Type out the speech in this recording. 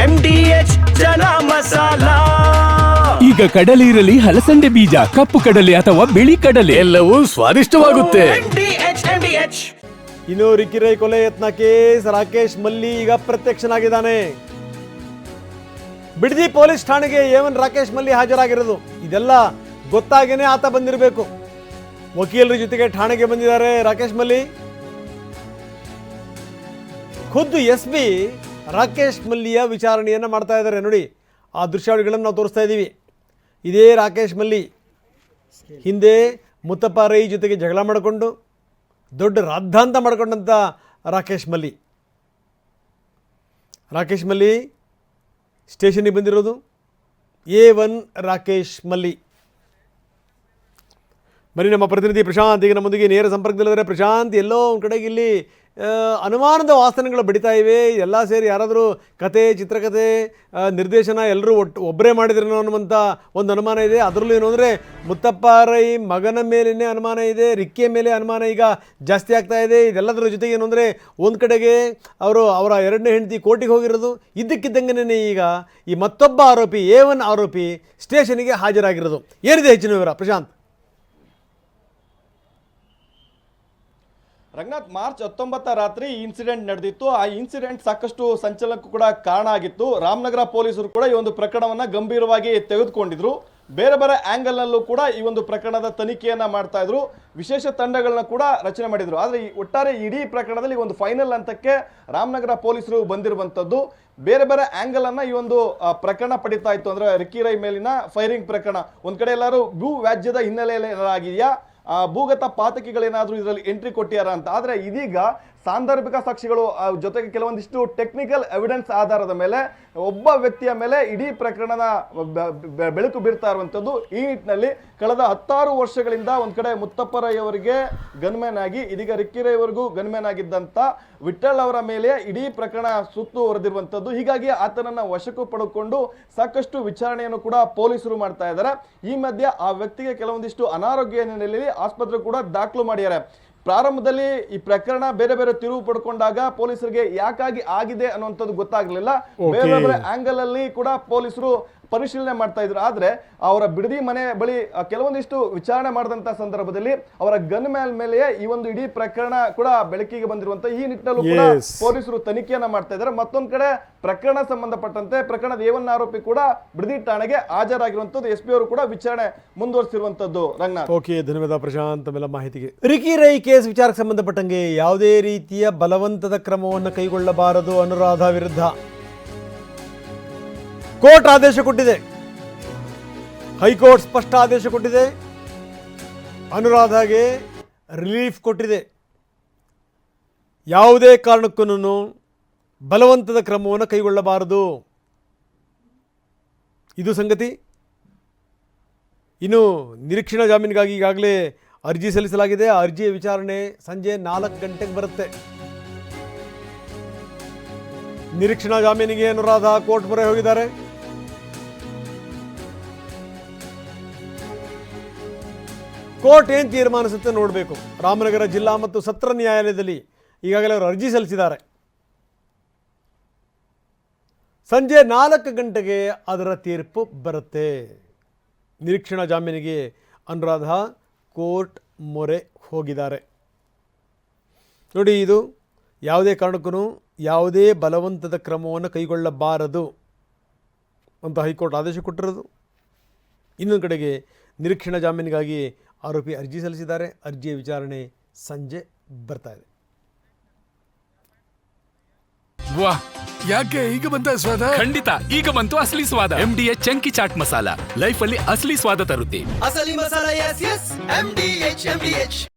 M D H chana masala. ಈಗ ಕಡಲೆ ಇರಲಿ ಹಲಸಂಡೆ ಬೀಜ ಕಪ್ಪು ಕಡಲೆ ಅಥವಾ ಬಿಳಿ ಕಡಲೆ. ಎಲ್ಲವೂ ಸ್ವಾದಿಷ್ಟವಾಗುತ್ತೆ. M D H M D H ಇನ್ನು ರಿಕಿರೈ ಕೊಲೆ ಯತ್ನ ಕೇಸ್ ರಾಕೇಶ್ ಮಲ್ಲಿ ಈಗ ಪ್ರತ್ಯಕ್ಷನಾಗಿದ್ದಾನೆ. ಬಿಡದಿ ಪೊಲೀಸ್ ಠಾಣೆಗೆ ಏವನ್ ರಾಕೇಶ್ ಮಲ್ಲಿ ಹಾಜರಾಗಿರೋದು? ಇದೆಲ್ಲ ಗೊತ್ತಾಗೇನೆ ಆತ ಬಂದಿರಬೇಕು. ವಕೀಲರ ಜೊತೆಗೆ ಠಾಣೆಗೆ ಬಂದಿದ್ದಾರೆ ರಾಕೇಶ್ ಮಲ್ಲಿ. ಖುದ್ದು ಎಸ್ ಪಿ ರಾಕೇಶ್ ಮಲ್ಲಿಯ ವಿಚಾರಣೆಯನ್ನು ಮಾಡ್ತಾ ಇದ್ದಾರೆ. ನೋಡಿ, ಆ ದೃಶ್ಯಾವಳಿಗಳನ್ನು ನಾವು ತೋರಿಸ್ತಾ ಇದ್ದೀವಿ. ಇದೇ ರಾಕೇಶ್ ಮಲ್ಲಿ ಹಿಂದೆ ಮುತ್ತಪ್ಪ ರೈ ಜೊತೆಗೆ ಜಗಳ ಮಾಡಿಕೊಂಡು, ದೊಡ್ಡ ರಾದ್ಧಾಂತ ಮಾಡಿಕೊಂಡಂಥ ರಾಕೇಶ್ ಮಲ್ಲಿ. ರಾಕೇಶ್ ಮಲ್ಲಿ ಸ್ಟೇಷನಿಗೆ ಬಂದಿರೋದು. ಎ ಒನ್ ರಾಕೇಶ್ ಮಲ್ಲಿ. ಬನ್ನಿ ನಮ್ಮ ಪ್ರತಿನಿಧಿ ಪ್ರಶಾಂತ್, ಈಗ ನಮ್ಮೊಂದಿಗೆ ನೇರ ಸಂಪರ್ಕದಲ್ಲಿದ್ದಾರೆ. ಪ್ರಶಾಂತ್, ಎಲ್ಲೋ ಒಂದು ಕಡೆಗೆ ಇಲ್ಲಿ ಅನುಮಾನದ ವಾಸನೆಗಳು ಬಡಿತಾ ಇವೆ. ಎಲ್ಲ ಸೇರಿ ಯಾರಾದರೂ ಕತೆ, ಚಿತ್ರಕತೆ ನಿರ್ದೇಶನ ಎಲ್ಲರೂ ಒಟ್ಟು ಒಬ್ಬರೇ ಮಾಡಿದ್ರೇನೋ ಅನ್ನುವಂಥ ಒಂದು ಅನುಮಾನ ಇದೆ. ಅದರಲ್ಲೂ ಏನು ಅಂದರೆ ಮುತ್ತಪ್ಪ ರೈ ಮಗನ ಮೇಲೇ ಅನುಮಾನ ಇದೆ, ರಿಕ್ಕಿಯ ಮೇಲೆ ಅನುಮಾನ ಈಗ ಜಾಸ್ತಿ ಆಗ್ತಾ ಇದೆ. ಇದೆಲ್ಲದರ ಜೊತೆಗೆ ಏನು ಅಂದರೆ, ಒಂದು ಕಡೆಗೆ ಅವರು ಅವರ ಎರಡನೇ ಹೆಂಡತಿ ಕೋರ್ಟಿಗೆ ಹೋಗಿರೋದು. ಇದ್ದಕ್ಕಿದ್ದಂಗೆ ಈಗ ಈ ಮತ್ತೊಬ್ಬ ಆರೋಪಿ ಎ ಒನ್ ಆರೋಪಿ, ಸ್ಟೇಷನ್ಗೆ ಹಾಜರಾಗಿರೋದು. ಏನಿದೆ ಹೆಚ್ಚಿನ ವಿವರ? ಪ್ರಶಾಂತ್. ರಂಗನಾಥ್, ಮಾರ್ಚ್ ಹತ್ತೊಂಬತ್ತ ರಾತ್ರಿ ಇನ್ಸಿಡೆಂಟ್ ನಡೆದಿತ್ತು. ಆ ಇನ್ಸಿಡೆಂಟ್ ಸಾಕಷ್ಟು ಸಂಚಲನಕ್ಕೂ ಕೂಡ ಕಾರಣ ಆಗಿತ್ತು. ರಾಮನಗರ ಪೊಲೀಸರು ಕೂಡ ಈ ಒಂದು ಪ್ರಕರಣವನ್ನ ಗಂಭೀರವಾಗಿ ತೆಗೆದುಕೊಂಡಿದ್ರು. ಬೇರೆ ಬೇರೆ ಆಂಗಲ್ ನಲ್ಲೂ ಕೂಡ ಈ ಒಂದು ಪ್ರಕರಣದ ತನಿಖೆಯನ್ನ ಮಾಡ್ತಾ ಇದ್ರು. ವಿಶೇಷ ತಂಡಗಳನ್ನ ಕೂಡ ರಚನೆ ಮಾಡಿದ್ರು. ಆದರೆ ಈ ಒಟ್ಟಾರೆ ಇಡೀ ಪ್ರಕರಣದಲ್ಲಿ ಒಂದು ಫೈನಲ್ ಹಂತಕ್ಕೆ ರಾಮನಗರ ಪೊಲೀಸರು ಬಂದಿರುವಂತದ್ದು. ಬೇರೆ ಬೇರೆ ಆ್ಯಂಗಲನ್ನು ಈ ಒಂದು ಪ್ರಕರಣ ಪಡಿತಾ ಇತ್ತು. ಅಂದ್ರೆ ರಿಕ್ಕಿ ರೈ ಮೇಲಿನ ಫೈರಿಂಗ್ ಪ್ರಕರಣ. ಒಂದು ಕಡೆ ಎಲ್ಲರೂ ಭೂ ವ್ಯಾಜ್ಯದ ಹಿನ್ನೆಲೆಯಲ್ಲಿ ಆಗಿದೆಯಾ ಭೂಗತ ಪಾತಕಿಗಳೇನಾದರೂ ಇದರಲ್ಲಿ ಎಂಟ್ರಿ ಕೊಟ್ಟಿಯಾರ ಅಂತ. ಆದರೆ ಇದೀಗ ಸಾಂದರ್ಭಿಕ ಸಾಕ್ಷಿಗಳು ಜೊತೆಗೆ ಕೆಲವೊಂದಿಷ್ಟು ಟೆಕ್ನಿಕಲ್ ಎವಿಡೆನ್ಸ್ ಆಧಾರದ ಮೇಲೆ ಒಬ್ಬ ವ್ಯಕ್ತಿಯ ಮೇಲೆ ಇಡೀ ಪ್ರಕರಣದ ಬೆಳಕು ಬೀರ್ತಾ ಇರುವಂಥದ್ದು. ಈ ನಿಟ್ಟಿನಲ್ಲಿ ಕಳೆದ ಹತ್ತಾರು ವರ್ಷಗಳಿಂದ ಒಂದು ಕಡೆ ಮುತ್ತಪ್ಪರಯ್ಯವರಿಗೆ ಗನ್ಮ್ಯಾನ್ ಆಗಿ, ಇದೀಗ ರಿಕ್ಕಿ ಅವರಿಗೂ ಗನ್ಮ್ಯಾನ್ ಆಗಿದ್ದಂಥ ವಿಠಲ್ ಅವರ ಮೇಲೆ ಇಡೀ ಪ್ರಕರಣ ಸುತ್ತುವರೆದಿರುವಂತದ್ದು ಹೀಗಾಗಿ ಆತನನ್ನು ವಶಕ್ಕೂ ಪಡೆದುಕೊಂಡು ಸಾಕಷ್ಟು ವಿಚಾರಣೆಯನ್ನು ಕೂಡ ಪೊಲೀಸರು ಮಾಡ್ತಾ ಇದ್ದಾರೆ. ಈ ಮಧ್ಯೆ ಆ ವ್ಯಕ್ತಿಗೆ ಕೆಲವೊಂದಿಷ್ಟು ಅನಾರೋಗ್ಯ ಹಿನ್ನೆಲೆಯಲ್ಲಿ ಆಸ್ಪತ್ರೆ ಕೂಡ ದಾಖಲು ಮಾಡಿದ್ದಾರೆ. ಪ್ರಾರಂಭದಲ್ಲಿ ಈ ಪ್ರಕರಣ ಬೇರೆ ಬೇರೆ ತಿರುವು ಪಡ್ಕೊಂಡಾಗ ಪೊಲೀಸರಿಗೆ ಯಾಕಾಗಿ ಆಗಿದೆ ಅನ್ನುವಂಥದ್ದು ಗೊತ್ತಾಗಲಿಲ್ಲ. ಬೇರೆ ಬೇರೆ ಆಂಗಲ್ ಅಲ್ಲಿ ಕೂಡ ಪೊಲೀಸರು ಪರಿಶೀಲನೆ ಮಾಡ್ತಾ ಇದ್ರು. ಆದ್ರೆ ಅವರ ಬಿಡದಿ ಮನೆ ಬಳಿ ಕೆಲವೊಂದಿಷ್ಟು ವಿಚಾರಣೆ ಮಾಡಿದಂಥ ಸಂದರ್ಭದಲ್ಲಿ ಅವರ ಗನ್ ಮ್ಯಾಲ್ ಮೇಲೆಯೇ ಈ ಒಂದು ಇಡೀ ಪ್ರಕರಣ ಕೂಡ ಬೆಳಕಿಗೆ ಬಂದಿರುವಂತ ಈ ನಿಟ್ಟಿನಲ್ಲೂ ಕೂಡ ಪೊಲೀಸರು ತನಿಖೆಯನ್ನ ಮಾಡ್ತಾ ಇದ್ದಾರೆ. ಮತ್ತೊಂದ್ ಕಡೆ ಪ್ರಕರಣ ಸಂಬಂಧಪಟ್ಟಂತೆ ಪ್ರಕರಣದ ಏವನ್ ಆರೋಪಿ ಕೂಡ ಬಿಡದಿ ಠಾಣೆಗೆ ಹಾಜರಾಗಿರುವಂತದ್ದು ಎಸ್ ಪಿ ಅವರು ಕೂಡ ವಿಚಾರಣೆ ಮುಂದುವರಿಸಿರುವಂತದ್ದು ರಂಗನಾಥ್. ಓಕೆ ಧನ್ಯವಾದ ಪ್ರಶಾಂತ್ ಮೇಲೆ ಮಾಹಿತಿಗೆ. ರಿಕಿ ರೈ ಕೇಸ್ ವಿಚಾರಕ್ಕೆ ಸಂಬಂಧಪಟ್ಟಂಗೆ ಯಾವುದೇ ರೀತಿಯ ಬಲವಂತದ ಕ್ರಮವನ್ನು ಕೈಗೊಳ್ಳಬಾರದು ಅನುರಾಧ ವಿರುದ್ಧ. ಕೋರ್ಟ್ ಆದೇಶ ಕೊಟ್ಟಿದೆ. ಹೈಕೋರ್ಟ್ ಸ್ಪಷ್ಟ ಆದೇಶ ಕೊಟ್ಟಿದೆ. ಅನುರಾಧಾಗೆ ರಿಲೀಫ್ ಕೊಟ್ಟಿದೆ. ಯಾವುದೇ ಕಾರಣಕ್ಕೂ ಬಲವಂತದ ಕ್ರಮವನ್ನು ಕೈಗೊಳ್ಳಬಾರದು. ಇದು ಸಂಗತಿ. ಇನ್ನು ನಿರೀಕ್ಷಣಾ ಜಾಮೀನಿಗಾಗಿ ಈಗಾಗಲೇ ಅರ್ಜಿ ಸಲ್ಲಿಸಲಾಗಿದೆ. ಆ ಅರ್ಜಿಯ ವಿಚಾರಣೆ ಸಂಜೆ ನಾಲ್ಕು ಗಂಟೆಗೆ ಬರುತ್ತೆ. ನಿರೀಕ್ಷಣಾ ಜಾಮೀನಿಗೆ ಅನುರಾಧ ಕೋರ್ಟ್ ಮೊರೆ ಹೋಗಿದ್ದಾರೆ. ಕೋರ್ಟ್ ಏನು ತೀರ್ಮಾನಿಸುತ್ತೆ ನೋಡಬೇಕು. ರಾಮನಗರ ಜಿಲ್ಲಾ ಮತ್ತು ಸತ್ರ ನ್ಯಾಯಾಲಯದಲ್ಲಿ ಈಗಾಗಲೇ ಅವರು ಅರ್ಜಿ ಸಲ್ಲಿಸಿದ್ದಾರೆ. ಸಂಜೆ ನಾಲ್ಕು ಗಂಟೆಗೆ ಅದರ ತೀರ್ಪು ಬರುತ್ತೆ. ನಿರೀಕ್ಷಣಾ ಜಾಮೀನಿಗೆ ಅನುರಾಧ ಕೋರ್ಟ್ ಮೊರೆ ಹೋಗಿದ್ದಾರೆ. ನೋಡಿ ಇದು ಯಾವುದೇ ಕಾರಣಕ್ಕೂ ಯಾವುದೇ ಬಲವಂತದ ಕ್ರಮವನ್ನು ಕೈಗೊಳ್ಳಬಾರದು ಅಂತ ಹೈಕೋರ್ಟ್ ಆದೇಶ ಕೊಟ್ಟಿರೋದು. ಇನ್ನೊಂದು ಕಡೆಗೆ ನಿರೀಕ್ಷಣಾ ಜಾಮೀನಿಗಾಗಿ ಆರೋಪಿ ಅರ್ಜಿ ಸಲ್ಲಿಸಿದ್ದಾರೆ. ಅರ್ಜಿಯ ವಿಚಾರಣೆ ಸಂಜೆ ಬರ್ತಾ ಇದೆ. ವಾಹ್ ಯಾಕೆ ಈಗ ಬಂತ ಸ್ವಾದ? ಖಂಡಿತ ಈಗ ಬಂತು ಅಸಲಿ ಸ್ವಾದ. M D chunky chaat masala. Life ಅಲ್ಲಿ ಅಸಲಿ ಸ್ವಾದ ತರುತ್ತೆ. ಅಸಲಿ masala S S M D H M D H